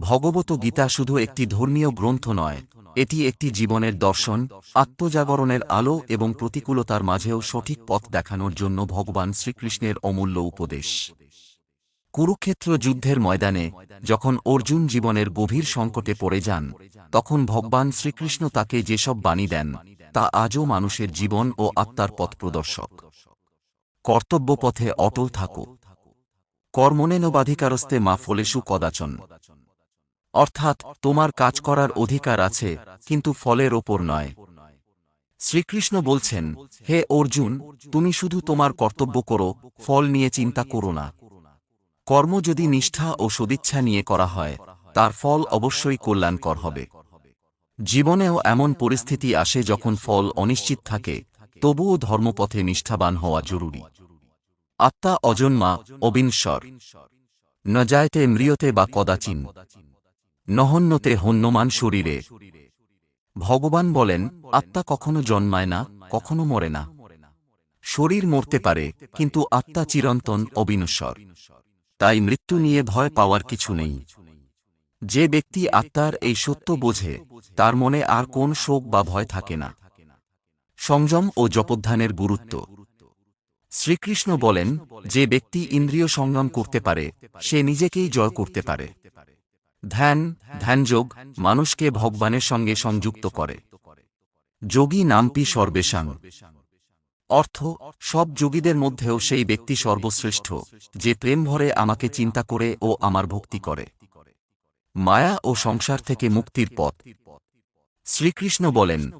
ভগবত গীতা শুধু একটি ধর্মীয় গ্রন্থ নয়, এটি একটি জীবনের দর্শন, আত্মজাগরণের আলো এবং প্রতিকূলতার মাঝেও সঠিক পথ দেখানোর জন্য ভগবান শ্রীকৃষ্ণের অমূল্য উপদেশ। কুরুক্ষেত্র যুদ্ধের ময়দানে, যখন অর্জুন জীবনের গভীর সংকটে পড়ে যান, তখন ভগবান শ্রীকৃষ্ণ তাকে যেসব বাণী দেন, তা আজও মানুষের জীবন ও আত্মার পথ প্রদর্শক। কর্তব্য পথে অটল থাকো। কর্মনেনবাধিকারস্তে মা ফলেষু কদাচন। অর্থাৎ তোমার কাজ করার অধিকার আছে, কিন্তু ফলের ওপর নয়। শ্রীকৃষ্ণ বলছেন, হে অর্জুন, তুমি শুধু তোমার কর্তব্য করো, ফল নিয়ে চিন্তা করো না। কর্ম যদি নিষ্ঠা ও সদিচ্ছা নিয়ে করা হয়, তার ফল অবশ্যই কল্যাণকর হবে। জীবনেও এমন পরিস্থিতি আসে যখন ফল অনিশ্চিত থাকে, তবুও ধর্মপথে নিষ্ঠাবান হওয়া জরুরি। আত্মা অজন্মা অবিনশ্বর। ন যায়তে মৃয়তে বা কদাচিন। নহন্যতে হন্যমান শরীরে। ভগবান বলেন, আত্মা কখনো জন্মায় না, কখনো মরে না। শরীর মরতে পারে, কিন্তু আত্মা চিরন্তন অবিনশ্বর। তাই মৃত্যু নিয়ে ভয় পাওয়ার কিছু নেই। যে ব্যক্তি আত্মার এই সত্য বোঝে, তার মনে আর কোন শোক বা ভয় থাকে না। সংযম ও জপধ্যানের গুরুত্ব। শ্রীকৃষ্ণ বলেন, যে ব্যক্তি ইন্দ্রিয় সংযম করতে পারে, সে নিজেকেই জয় করতে পারে। ধ্যান, ধ্যানযোগ মানুষকে ভগবানের সঙ্গে সংযুক্ত করে। যোগী নামপি সর্বেশাং। অর্থ, সব যোগীদের মধ্যেও সেই ব্যক্তি সর্বশ্রেষ্ঠ, যে প্রেম ভরে আমাকে চিন্তা করে ও আমার ভক্তি করে। মায়া ও সংসার থেকে মুক্তির পথ। শ্রীকৃষ্ণ বলেন,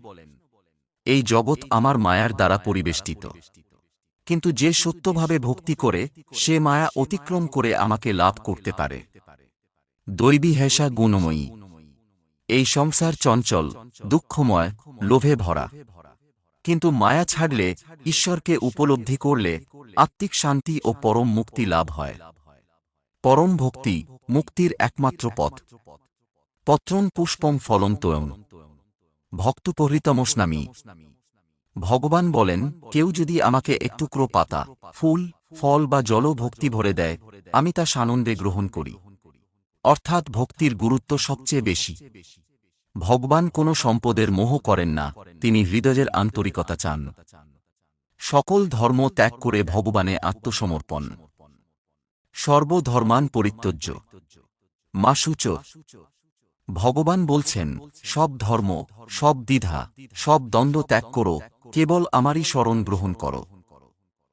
এই জগৎ আমার মায়ার দ্বারা পরিবেষ্টিত। কিন্তু যে সত্যভাবে ভক্তি করে, সে মায়া অতিক্রম করে আমাকে লাভ করতে পারে। দৈবী হেসা গুণময়ী। এই সংসার চঞ্চল, দুঃখময়, লোভে ভরা। কিন্তু মায়া ছাড়লে, ঈশ্বরকে উপলব্ধি করলে আত্মিক শান্তি ও পরম মুক্তি লাভ হয়। পরম ভক্তি মুক্তির একমাত্র পথ। পত্রং পুষ্পম ফলম তোয়ং ভক্তপহৃতমস্নামী। ভগবান বলেন, কেউ যদি আমাকে একটুকরো পাতা, ফুল, ফল বা জল ভক্তি ভরে দেয়, আমি তা সানন্দে গ্রহণ করি। অর্থাৎ ভক্তির গুরুত্ব সবচেয়ে বেশি। ভগবান কোনো সম্পদের মোহ করেন না, তিনি হৃদয়ের আন্তরিকতা চান। সকল ধর্ম ত্যাগ করে ভগবানে আত্মসমর্পণ। সর্বধর্মান পরিত্যজ্য। মাসুচ, ভগবান বলছেন, সব ধর্ম, সব দ্বিধা, সব দ্বন্দ্ব ত্যাগ করো, কেবল আমারই স্মরণ গ্রহণ করো।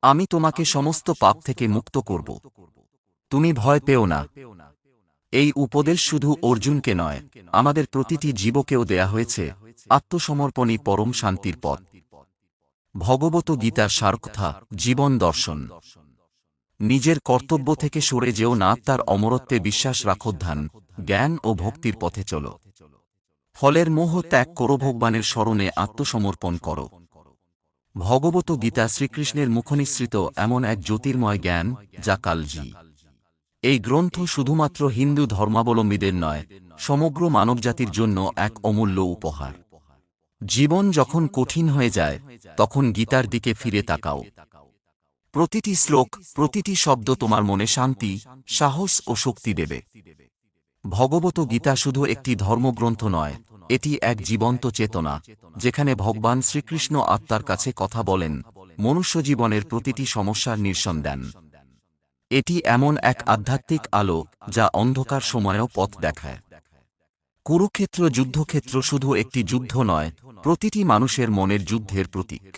আমি তোমাকে সমস্ত পাপ থেকে মুক্ত করব। তুমি ভয় পেও না। এই উপদেশ শুধু অর্জুনকে নয়, আমাদের প্রতিটি জীবকেও দেয়া হয়েছে, আত্মসমর্পণই পরম শান্তির পথ। ভগবত গীতার সারকথা, জীবন দর্শন। নিজের কর্তব্য থেকে সরে যেও না, তার অমরত্বে বিশ্বাস রাখোদ্ধান জ্ঞান ও ভক্তির পথে চলো। ফলের মোহ ত্যাগ করো, ভগবানের স্মরণে আত্মসমর্পণ করো। ভগবত গীতা শ্রীকৃষ্ণের মুখনিসৃত এমন এক জ্যোতির্ময় জ্ঞান, যা কালজি। এই গ্রন্থ শুধুমাত্র হিন্দু ধর্মাবলম্বীদের নয়, সমগ্র মানবজাতির জন্য এক অমূল্য উপহার। জীবন যখন কঠিন হয়ে যায়, তখন গীতার দিকে ফিরে তাকাও। প্রতিটি শ্লোক, প্রতিটি শব্দ তোমার মনে শান্তি, সাহস ও শক্তি দেবে। ভগবত গীতা শুধু একটি ধর্মগ্রন্থ নয়, এটি এক জীবন্ত চেতনা, যেখানে ভগবান শ্রীকৃষ্ণ আত্মার কাছে কথা বলেন, মনুষ্য জীবনের প্রতিটি সমস্যার নির্সন দেন এটি এমন এক আধ্যাত্মিক আলো যা অন্ধকার সময়েও পথ দেখায়। কুরুক্ষেত্র যুদ্ধক্ষেত্র শুধু একটি যুদ্ধ নয়, প্রতিটি মানুষের মনের যুদ্ধের প্রতীক।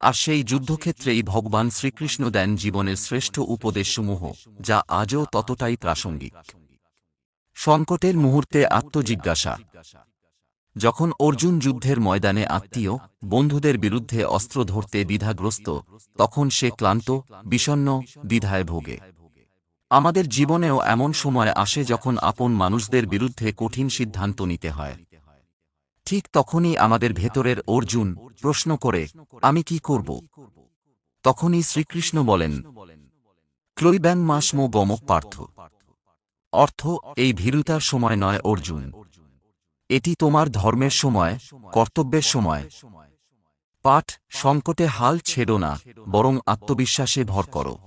আর সেই যুদ্ধক্ষেত্রেই ভগবান শ্রীকৃষ্ণ দেন জীবনের শ্রেষ্ঠ উপদেশসমূহ, যা আজও ততটাই প্রাসঙ্গিক। সংকটের মুহূর্তে আত্মজিজ্ঞাসা। যখন অর্জুন যুদ্ধের ময়দানে আত্মীয়, বন্ধুদের বিরুদ্ধে অস্ত্র ধরতে দ্বিধাগ্রস্ত, তখন সে ক্লান্ত বিষণ্ন দ্বিধায় ভোগে। আমাদের জীবনেও এমন সময় আসে যখন আপন মানুষদের বিরুদ্ধে কঠিন সিদ্ধান্ত নিতে হয়। ঠিক তখনই আমাদের ভেতরের অর্জুন প্রশ্ন করে, আমি কি করব? তখনই শ্রীকৃষ্ণ বলেন ক্লৈব্যাং মাসমো গমক পার্থ। অর্থ, এই ভীরুতার সময় নয় অর্জুন। এটি তোমার ধর্মের সময়, কর্তব্যের সময়। পাঠ, সংকটে হাল ছেড়ো না, বরং আত্মবিশ্বাসে ভর করো।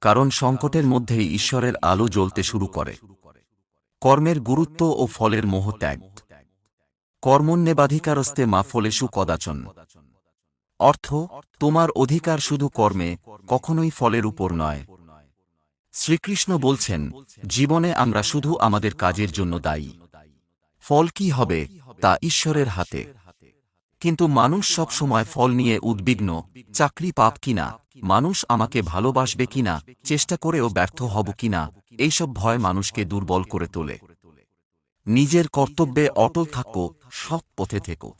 কারণ সংকটের মধ্যেই ঈশ্বরের আলো জ্বলতে শুরু করে। কর্মের গুরুত্ব ও ফলের মোহ ত্যাগ। কর্মণ্যেবাধিকারস্তে মা ফলেষু কদাচন অর্থ, তোমার অধিকার শুধু কর্মে, কখনোই ফলের উপর নয়। শ্রীকৃষ্ণ বলছেন, জীবনে আমরা শুধু আমাদের কাজের জন্য দায়ী। ফল কি হবে তা ঈশ্বরের হাতে। কিন্তু মানুষ সব সময় ফল নিয়ে উদ্বিগ্ন, চাকরি পাপ কিনা, মানুষ আমাকে ভালোবাসবে কিনা, চেষ্টা করেও ব্যর্থ হব কিনা, এইসব ভয় মানুষকে দুর্বল করে তোলে। নিজের কর্তব্যে অটল থাকো, সৎ পথে থেকো।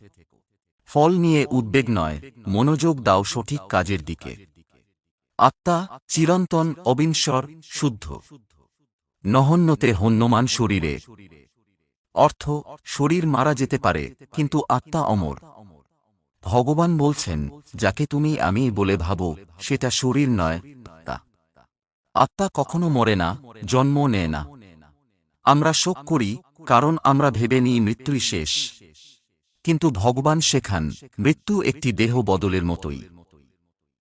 ফল নিয়ে উদ্বেগ নয়, মনোযোগ দাও সঠিক কাজের দিকে। আত্মা চিরন্তন অবিনশ্বর, শুদ্ধ। নহন্যতে হন্যমান শরীরে। অর্থ, শরীর মারা যেতে পারে, কিন্তু আত্মা অমর। ভগবান বলছেন, যাকে তুমি আমি বলে ভাবো, সেটা শরীর নয় তা আত্মা কখনো মরে না, জন্ম নেয় না। আমরা শোক করি, কারণ আমরা ভেবে নিই মৃত্যুই শেষ। কিন্তু ভগবান শেখান, মৃত্যু একটি দেহ বদলের মতোই।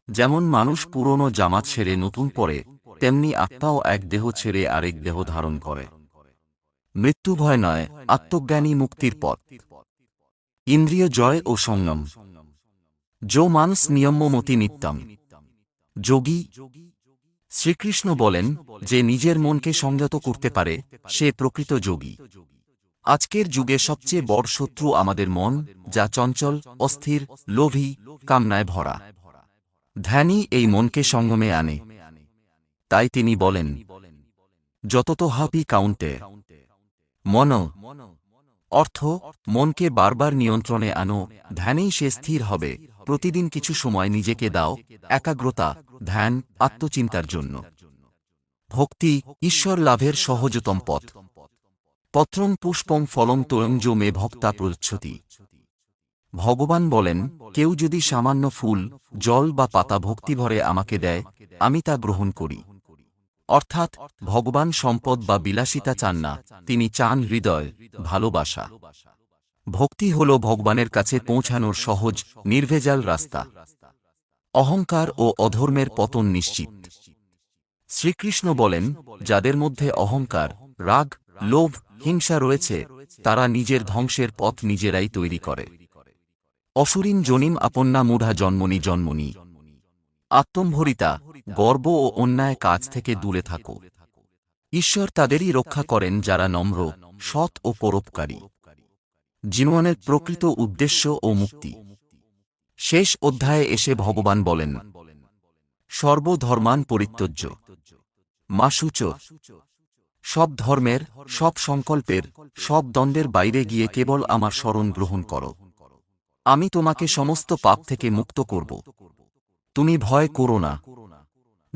যেমন মানুষ পুরনো জামা ছেড়ে নতুন পরে, তেমনি আত্মাও এক দেহ ছেড়ে আরেক দেহ ধারণ করে। মৃত্যু ভয় নয়, আত্মজ্ঞানী মুক্তির পথ। ইন্দ্রিয় জয় ও সংযম। যো মানস নিয়ম্যমতি নিত্যম। যোগী শ্রীকৃষ্ণ বলেন যে নিজের মনকে সংযত করতে পারে, সে প্রকৃত যোগী। আজকের যুগে সবচেয়ে বড় শত্রু আমাদের মন, যা চঞ্চল, অস্থির, লোভী কামনায় ভরা। ধ্যানই এই মনকে সঙ্গমে আনে। তাই তিনি বলেন যত তো হাপি কাউন্টে মন। অর্থ, মনকে বারবার নিয়ন্ত্রণে আনো, ধ্যানেই সে স্থির হবে। প্রতিদিন কিছু সময় নিজেকে দাও, একাগ্রতা, ধ্যান, আত্মচিন্তার জন্য। ভক্তি, ঈশ্বর লাভের সহজতম পথ। পত্রং পুষ্পং ফলং তোয়ং মে ভক্তা প্রচ্ছতি। ভগবান বলেন, কেউ যদি সামান্য ফুল, জল বা পাতা ভক্তিভরে আমাকে দেয়, আমি তা গ্রহণ করি। অর্থাৎ ভগবান সম্পদ বা বিলাসিতা চান না, তিনি চান হৃদয়, ভালোবাসা। ভক্তি হল ভগবানের কাছে পৌঁছানোর সহজ, নির্ভেজাল রাস্তা। অহংকার ও অধর্মের পতন নিশ্চিত। শ্রীকৃষ্ণ বলেন, যাদের মধ্যে অহংকার, রাগ, লোভ, হিংসা রয়েছে, তারা নিজের ধ্বংসের পথ নিজেরাই তৈরি করে। অসুরিন জনিম আপন্না মুঢ়া জন্মনি জন্মনি। আত্মম্ভরিতা, গর্ব ও অন্যায় কাজ থেকে দূরে থাকো। ঈশ্বর তাদেরই রক্ষা করেন যারা নম্র, সৎ ও পরোপকারী। জীবনের প্রকৃত উদ্দেশ্য ও মুক্তি। শেষ অধ্যায়ে এসে ভগবান বলেন, সর্বধর্মান পরিত্যজ্য। মাসুচ সব ধর্মের, সব সংকল্পের, সব দ্বন্দ্বের বাইরে গিয়ে কেবল আমার স্মরণ গ্রহণ করো। আমি তোমাকে সমস্ত পাপ থেকে মুক্ত করব। তুমি ভয় করো না।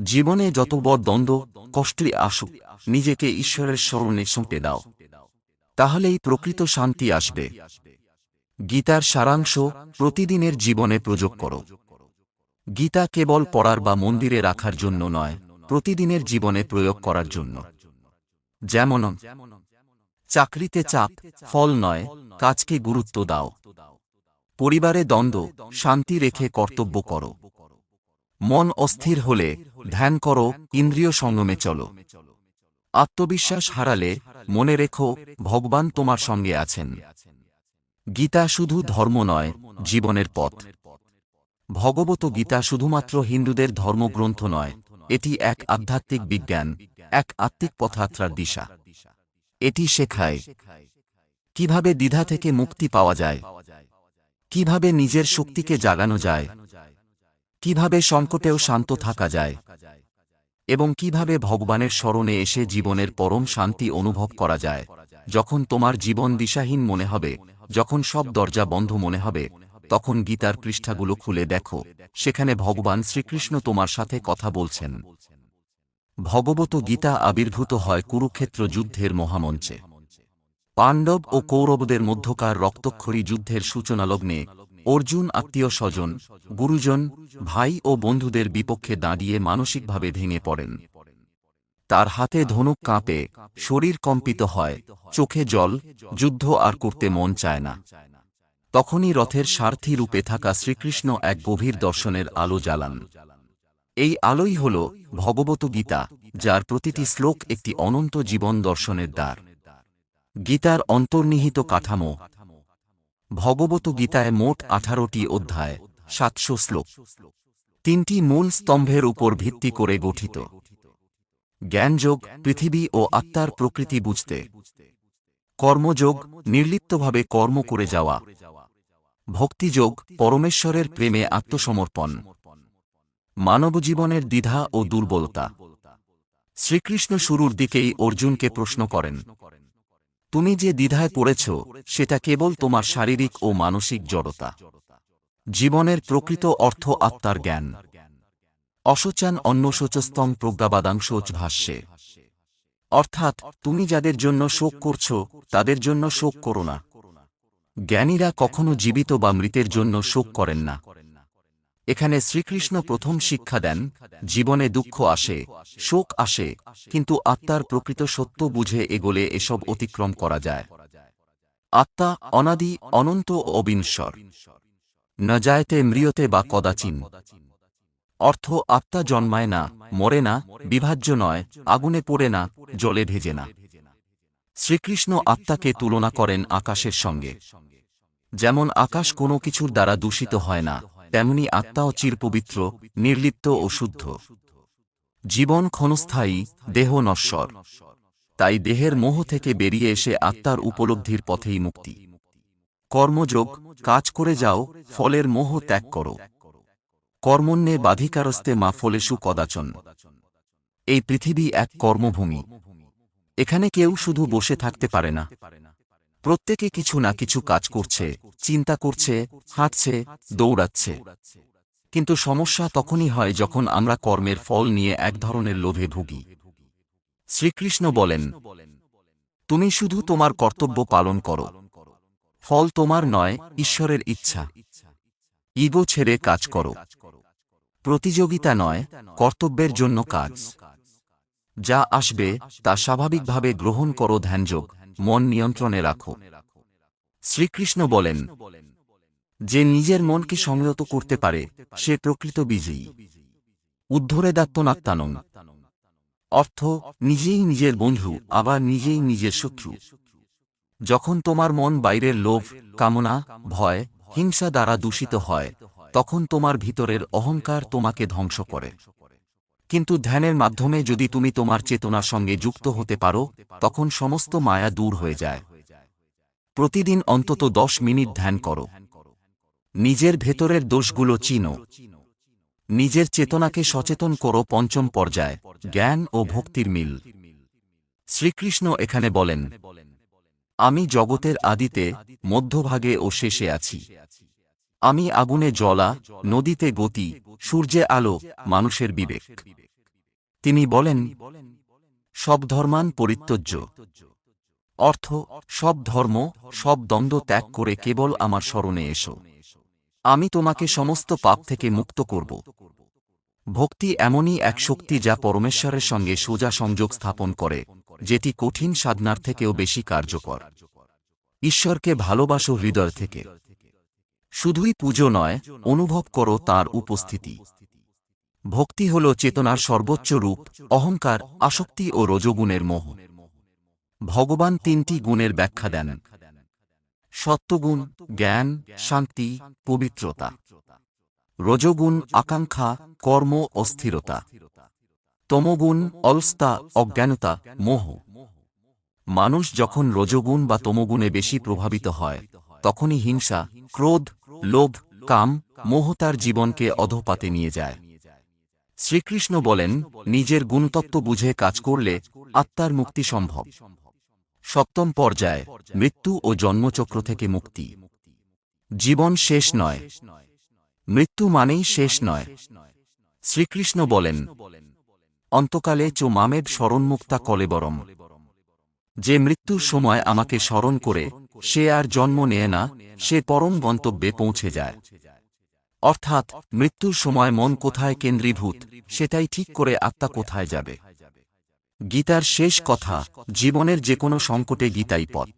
জীবনে যত বড় দ্বন্দ্ব কষ্টই আসুক, নিজেকে ঈশ্বরের স্মরণে সঁপে দাও। তাহলেই প্রকৃত শান্তি আসবে। গীতার সারাংশ প্রতিদিনের জীবনে প্রযোগ করো। গীতা কেবল পড়ার বা মন্দিরে রাখার জন্য নয়, প্রতিদিনের জীবনে প্রয়োগ করার জন্য। যেমন, চাকরিতে চাপ, ফল নয়, কাজকে গুরুত্ব দাও। পরিবারে দ্বন্দ্ব, শান্তি রেখে কর্তব্য করো। মন অস্থির হলে ধ্যান করো, ইন্দ্রিয় সঙ্গমে চলো। আত্মবিশ্বাস হারালে মনে রেখো, ভগবান তোমার সঙ্গে আছেন। গীতা শুধু ধর্ম নয়, জীবনের পথ। ভগবত গীতা শুধুমাত্র হিন্দুদের ধর্মগ্রন্থ নয়, এটি এক আধ্যাত্মিক বিজ্ঞান, এক আত্মিক পথযাত্রার দিশা। এটি শেখায় কীভাবে দ্বিধা থেকে মুক্তি পাওয়া যায়, কীভাবে নিজের শক্তিকে জাগানো যায় কীভাবে সংকটেও শান্ত থাকা যায় এবং কীভাবে ভগবানের স্মরণে এসে জীবনের পরম শান্তি অনুভব করা যায়। যখন তোমার জীবন দিশাহীন মনে হবে, যখন সব দরজা বন্ধ মনে হবে, তখন গীতার পৃষ্ঠাগুলো খুলে দেখো, সেখানে ভগবান শ্রীকৃষ্ণ তোমার সাথে কথা বলছেন। ভগবত গীতা আবির্ভূত হয় কুরুক্ষেত্র যুদ্ধের মহামঞ্চে। পাণ্ডব ও কৌরবদের মধ্যকার রক্তক্ষরী যুদ্ধের সূচনালগ্নে অর্জুন আত্মীয় স্বজন গুরুজন, ভাই ও বন্ধুদের বিপক্ষে দাঁড়িয়ে মানসিকভাবে ভেঙে পড়েন। তার হাতে ধনুক কাঁপে, শরীর কম্পিত হয়, চোখে জল, যুদ্ধ আর করতে মন চায় না। তখনই রথের সারথি রূপে থাকা শ্রীকৃষ্ণ এক গভীর দর্শনের আলো জ্বালান। এই আলোই হল ভগবত গীতা, যার প্রতিটি শ্লোক একটি অনন্ত জীবন দর্শনের দ্বার। গীতার অন্তর্নিহিত কাঠামো ভগবত গীতায় মোট আঠারোটি অধ্যায়, সাতশো শ্লোক। তিনটি মূল স্তম্ভের উপর ভিত্তি করে গঠিত। জ্ঞানযোগ, পৃথিবী ও আত্মার প্রকৃতি বুঝতে। কর্মযোগ, নির্লিপ্তভাবে কর্ম করে যাওয়া। ভক্তিযোগ, পরমেশ্বরের প্রেমে আত্মসমর্পণ। মানবজীবনের দ্বিধা ও দুর্বলতা। শ্রীকৃষ্ণ শুরুর দিকেই অর্জুনকে প্রশ্ন করেন তুমি যে দ্বিধায় পড়েছ, সেটা কেবল তোমার শারীরিক ও মানসিক জড়তা। জীবনের প্রকৃত অর্থ আত্মার জ্ঞান। অশোচান অন্নশোচস্তং প্রজ্ঞাবাদাংশোচ ভাষ্যে। অর্থাৎ, তুমি যাদের জন্য শোক করছ, তাদের জন্য শোক করো না। জ্ঞানীরা কখনো জীবিত বা মৃতের জন্য শোক করেন না। এখানে শ্রীকৃষ্ণ প্রথম শিক্ষা দেন, জীবনে দুঃখ আসে, শোক আসে, কিন্তু আত্মার প্রকৃত সত্য বুঝে এগোলে এসব অতিক্রম করা যায়। আত্মা অনাদি অনন্ত অবিনশ্বর। ন যায়তে মৃয়তে বা কদাচিন। অর্থ আত্মা জন্মায় না, মরে না, বিভাজ্য নয়, আগুনে পড়ে না, জলে ভেজে না। শ্রীকৃষ্ণ আত্মাকে তুলনা করেন আকাশের সঙ্গে। যেমন আকাশ কোনো কিছুর দ্বারা দূষিত হয় না তেমনি আত্মাও চিরপবিত্র, নির্লিপ্ত ও শুদ্ধ। জীবন ক্ষণস্থায়ী, দেহ নশ্বর। তাই দেহের মোহ থেকে বেরিয়ে এসে আত্মার উপলব্ধির পথেই মুক্তি। কর্মযোগ, কাজ করে যাও, ফলের মোহ ত্যাগ করো। কর্মণ্যে বাধিকারস্তে মা ফলেশু কদাচন। এই পৃথিবী এক কর্মভূমি। এখানে কেউ শুধু বসে থাকতে পারে না। প্রত্যেকে কিছু না কিছু কাজ করছে, চিন্তা করছে, হাঁটছে, দৌড়াচ্ছে। কিন্তু সমস্যা তখনই হয় যখন আমরা কর্মের ফল নিয়ে এক ধরনের লোভে ভুগি। শ্রীকৃষ্ণ বলেন, তুমি শুধু তোমার কর্তব্য পালন করো। ফল তোমার নয়, ঈশ্বরের ইচ্ছা। ইগো ছেড়ে কাজ করো। প্রতিযোগিতা নয়, কর্তব্যের জন্য কাজ। যা আসবে, তা স্বাভাবিকভাবে গ্রহণ করো ধ্যানযোগ। মন নিয়ন্ত্রণে রাখো। শ্রীকৃষ্ণ বলেন, যে নিজের মনকে সংযত করতে পারে, সে প্রকৃত বিজয়ী। উদ্ধরে দাত্তনাত্মানং অর্থ, নিজেই নিজের বন্ধু, আবার নিজেই নিজের শত্রু। যখন তোমার মন বাইরের লোভ, কামনা, ভয়, হিংসা দ্বারা দূষিত হয়, তখন তোমার ভিতরের অহংকার তোমাকে ধ্বংস করে। কিন্তু ধ্যানের মাধ্যমে যদি তুমি তোমার চেতনার সঙ্গে যুক্ত হতে পারো, তখন সমস্ত মায়া দূর হয়ে যায়। প্রতিদিন অন্তত দশ মিনিট ধ্যান করো। নিজের ভেতরের দোষগুলো চিনো। নিজের চেতনাকে সচেতন করো পঞ্চম পর্যায়, জ্ঞান ও ভক্তির মিল। শ্রীকৃষ্ণ এখানে বলেন, আমি জগতের আদিতে মধ্যভাগে ও শেষে আছি। আমি আগুনে জ্বলা, নদীতে গতি, সূর্যে আলো, মানুষের বিবেক। তিনি বলেন, সব ধর্মান পরিত্যজ্য। অর্থ, সব ধর্ম, সব দ্বন্দ্ব ত্যাগ করে কেবল আমার স্মরণে এসো। আমি তোমাকে সমস্ত পাপ থেকে মুক্ত করব। ভক্তি এমনই এক শক্তি যা পরমেশ্বরের সঙ্গে সোজা সংযোগ স্থাপন করে, যেটি কঠিন সাধনার থেকেও বেশি কার্যকর। ঈশ্বরকে ভালোবাসো হৃদয় থেকে। শুধুই পুজো নয়, অনুভব করো তার উপস্থিতি। ভক্তি হল চেতনার সর্বোচ্চ রূপ, অহংকার, আসক্তি ও রজগুণের মোহ। ভগবান তিনটি গুণের ব্যাখ্যা দেন। সত্যগুণ, জ্ঞান, শান্তি, পবিত্রতা। রজগুণ, আকাঙ্ক্ষা, কর্ম, অস্থিরতা। তমগুণ, অলস্তা, অজ্ঞানতা, মোহ। মানুষ যখন রজগুণ বা তমগুণে বেশি প্রভাবিত হয়, তখনই হিংসা, ক্রোধ লোভ, কাম, মোহ তার জীবনকে অধপাতে নিয়ে যায়। শ্রীকৃষ্ণ বলেন, নিজের গুণতত্ত্ব বুঝে কাজ করলে আত্মার মুক্তি সম্ভব। সপ্তম পর্যায়, মৃত্যু ও জন্মচক্র থেকে মুক্তি। জীবন শেষ নয়। মৃত্যু মানেই শেষ নয়। শ্রীকৃষ্ণ বলেন, অন্তকালে চো মামেব স্মরণমুক্তা কলেবরম। যে মৃত্যুর সময় আমাকে স্মরণ করে সে আর জন্ম নেয় না, সে পরম গন্তব্যে পৌঁছে যায়। অর্থাৎ, মৃত্যুর সময় মন কোথায় কেন্দ্রীভূত, সেটাই ঠিক করে আত্মা কোথায় যাবে। গীতার শেষ কথা, জীবনের যে কোনো সংকটে গীতাই পথ।